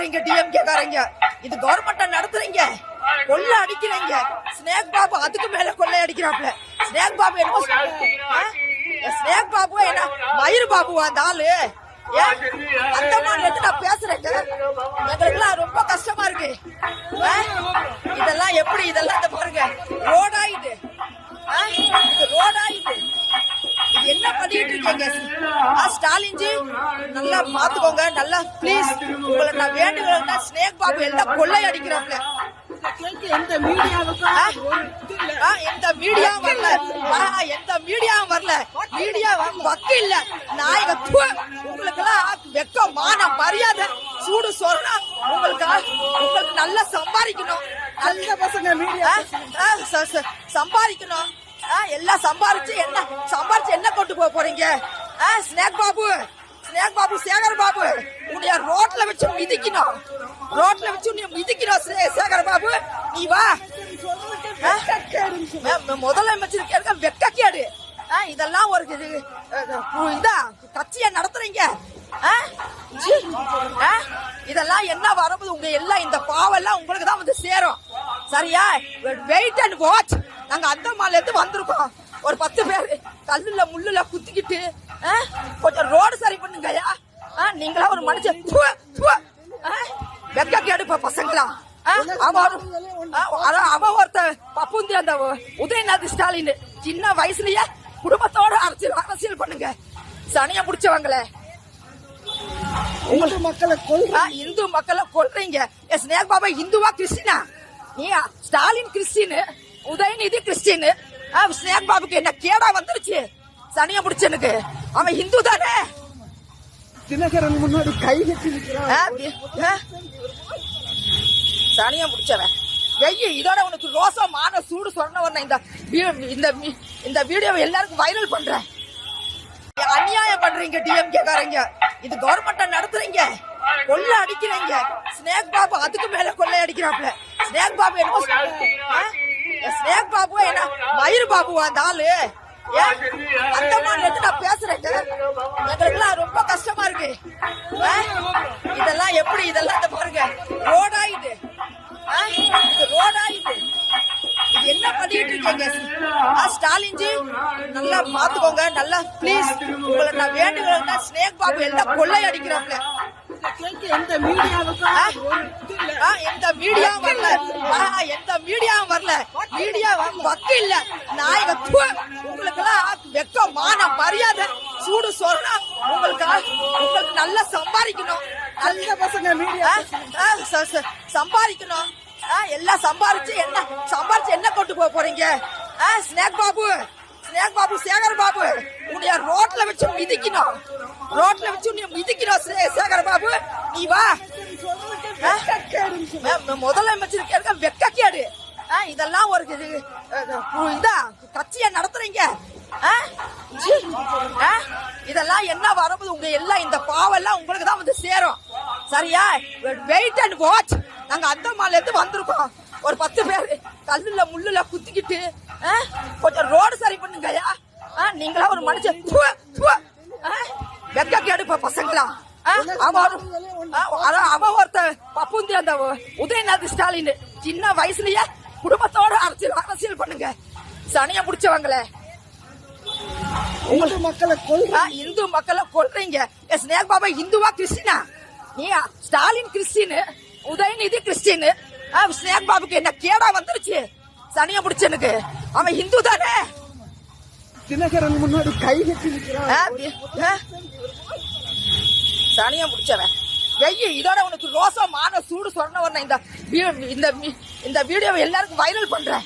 பண்றீங்க டிஎம்கே காரங்க. இது கவர்மெண்ட்ட நடத்துறீங்க. கொள்ளை அடிக்கிறீங்க. ஸ்னேக் பாபு அதுக்கு மேல கொள்ளை அடிக்கிறாப்ல ஸ்னேக் பாபு என்ன ஸ்னேக் பாபு என்ன? மயிர் பாபுவா அந்த ஆளு? ஏன்? அந்த மாதிரி நான் பேசுறேங்க எங்களுக்குலாம் ரொம்ப கஷ்டமா இருக்கு. இதெல்லாம் எப்படி இதெல்லாம் இருக்கீங்க. ஆ, ஸ்டாலின் ஜி நல்லா பாத்துக்கோங்க நல்லா ப்ளீஸ் உங்களை நான் வேண்டுகிறேன் ஸ்னேக் பாபு எல்லாம் கொள்ளை அடிக்கிறாப்ல எந்த மீடியா வரல. எந்த மீடியாவும் வரல. மீடியா வக்கு இல்ல நாயக. உங்களுக்கு எல்லாம் வெக்கம் மானம் மரியாதை சூடு சொரணா உங்களுக்கு உங்களுக்கு நல்லா சம்பாதிக்கணும். நல்ல பசங்க மீடியா சம்பாதிக்கணும். எல்லாம் சம்பாரிச்சு என்ன சம்பாரிச்சு என்ன கொண்டு போக போறீங்க? ஆ, ஸ்னேக் பாபு ஸ்னேக் பாபு சேகர் பாபு உன்னைய ரோட்ல வச்சு மிதிக்கணும். ரோட்ல வச்சு நீ மிதிக்கணும் சேகர் பாபு. நீ வா. முதலமைச்சர் கேட்க வெக்கக்கேடு ஆ, இதெல்லாம் ஒரு இதா கட்சியை நடத்துறீங்க. ஆ? ஆ? இதெல்லாம் என்ன வரும்போது உங்க எல்லாம் இந்த பாவம் எல்லாம் உங்களுக்கு தான் வந்து சேரும். சரியா? வெயிட் அண்ட் வாட்ச் நாங்க அந்தமான்ல இருந்து வந்திருக்கோம். ஒரு பத்து பேர் கல்லுல முள்ளுல குத்திக்கிட்டு? கொஞ்சம் ரோடு சரி பண்ணுங்கய்யா. நீங்களா ஒரு மனுஷன்? வெக்க கேடுப்ப பசங்களா? அவன் ஒருத்த பப்புந்தி அந்த உதயநாத் ஸ்டாலின் சின்ன வயசுலயே குடும்பத்தோட அரசியல் அரசியல் பண்ணுங்க. சனிய முடிச்சவங்களே. உங்க மக்களை கொல் ஆ, இந்து மக்களை கொல்றீங்க. எஸ் ஸ்னேக் பாபா இந்துவா கிறிஸ்டினா? நீ ஸ்டாலின் கிறிஸ்டின்? உதயநிதி கிறிஸ்டின் ஆ, ஸ்னேக் பாபுக்கு என்ன கேடா வந்துருச்சு? சனிய முடிச்சனுக்கு அவன் இந்து தானே? தினகரன் முன்னாடி கை? சனிய முடிச்சவன் வெய்ய இதோட உனக்கு ரோசம் மான சூடு சொன்ன உடனே இந்த இந்த இந்த வீடியோவை எல்லாருக்கும் வைரல் பண்றேன். அநியாயம் பண்றீங்க டிஎம்கே காரங்க. இது கவர்மெண்ட்ட நடத்துறீங்க. கொள்ளை அடிக்கிறீங்க. ஸ்னேக் பாபு அதுக்கு மேல கொள்ளை அடிக்கிறாப்ல ஸ்னேக் பாபு என்ன? ஸ்னேக் பாபு என்ன மயிர் பாபுவா அந்த ஆளு. ஏன்? அந்த மாதிரி நான் பேசுறேன் எங்களுக்குலாம் ரொம்ப கஷ்டமா இருக்கு. இதெல்லாம் எப்படி இதெல்லாம் பாருங்க. ரோடா இது ரோடா இது இது என்ன பண்ணிட்டு இருக்கீங்க? ஆ, ஸ்டாலின் ஜி நல்லா பாத்துக்கோங்க நல்லா ப்ளீஸ் உங்களை நான் வேண்டுகிறேன் ஸ்னேக் பாபு எல்லாம் கொள்ளை அடிக்கிறாங்க எந்த மீடியாவும் வரல. ஆ, எந்த மீடியாவும் வரல. மீடியா வக்கு இல்ல நாயக உங்களுக்கு எல்லாம் வெக்கம் மானம் மரியாதை. சூடு சொரணா உங்களுக்கு உங்களுக்கு நல்லா சம்பாதிக்கணும். நல்ல பசங்க மீடியா சம்பாதிக்கணும். எல்லாம் சம்பாரிச்சு என்ன சம்பாரிச்சு என்ன கொண்டு போக போறீங்க? ஸ்னேக் பாபு. ஸ்னேக் பாபு சேகர் வச்சு மிதிக்கணும். ரோட்ல வச்சு நீ மிதிக்கணும் சே- பாபு. நீ வா. முதலமைச்சர் கேட்க வெக்க கேடு? வெக்கக்கேடு ஆ, இதெல்லாம் ஒரு இது, இதா கட்சியை நடத்துறீங்க. ஆ? ஆ? இதெல்லாம் என்ன வரும்போது உங்க எல்லாம் இந்த பாவம் எல்லாம் உங்களுக்கு தான் வந்து சேரும். சரியா? வெயிட் அண்ட் வாட்ச் நாங்க அந்தமான்ல இருந்து வந்திருக்கோம். ஒரு பத்து பேர் கல்லுல முள்ளுல குத்திக்கிட்டு ஆ? கொஞ்சம் ரோடு சரி பண்ணுங்கய்யா. ஆ, நீங்களா ஒரு மனுஷன். வெக்க கேடுப்ப பசங்களா? அவன் ஒருத்த பப்புந்தி அந்த உதயநாத் ஸ்டாலின் சின்ன வயசுலயே குடும்பத்தோட அரசியல் அரசியல் பண்ணுங்க. சனிய முடிச்சவங்களே உங்க மக்களை கொல் ஆ, இந்து மக்களை கொல்றீங்க. ஸ்னேக் பாபா இந்துவா கிறிஸ்டினா? நீ ஸ்டாலின் கிறிஸ்டின் உதயநிதி கிறிஸ்டின் ஆ, ஸ்னேக் பாபுக்கு என்ன கேடா வந்துருச்சு? சனிய முடிச்சனுக்கு அவன் இந்து தானே தினகரன் முன்னாடி கை கட்டி நிக்கிறான். முடிச்சவன். வெய்ய இதோட உனக்கு ரோசம் மான சூடு சொன்ன உடனே இந்த வீ- இந்த இந்த வீடியோவை எல்லாருக்கும் வைரல் பண்றேன்.